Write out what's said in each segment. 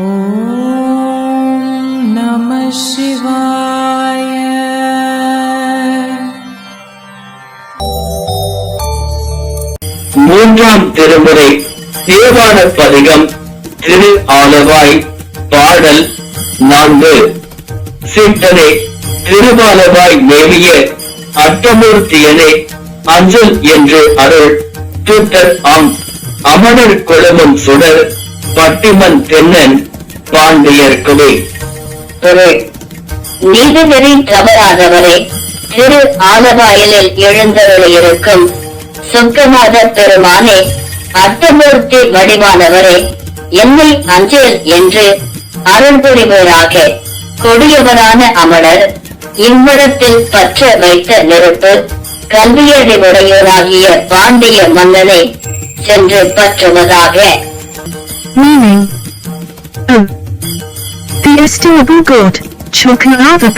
ஓம் நம சிவாய மூன்றாம் திருமுறை தேவார பதிகம் திரு ஆலவாய் பாடல் நான்கு. சிந்தனை திருவாலவாய் மேவிய அட்டமூர்த்தியனே அஞ்சல் என்று அருள். தூத்தர் ஆம். அமரர் குளமும் சுடர். பட்டிமன் தென்னன் பாண்டியர்க்குமே நீதிநெறி தவறாதவரே திரு ஆலவாயலில் எழுந்தருளியிருக்கும் சுக்கநாத பெருமானே அர்த்தமூர்த்தி வடிவானவரே என்னை அஞ்சல் என்று அருள்புரிவராக கொடியவரான அமரர் இம்மரத்தில் பற்ற வைத்த நெருப்பு கல்வியறிவுடையோராகிய பாண்டிய மன்னனை சென்று பற்றுவதாக Meaning. Oh. The estimable God, Chokanava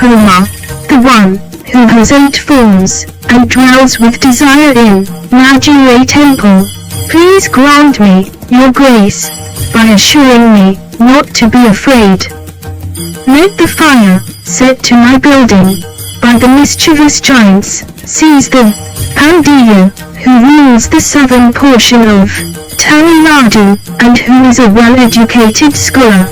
the one, who has eight forms, and dwells with desire in, Najure Temple, please grant me, your grace, by assuring me, not to be afraid. Let the fire, set to my building, by the mischievous giants, seize the, Pandya, who rules the southern portion of, Kalinadu, and who is a well-educated scholar.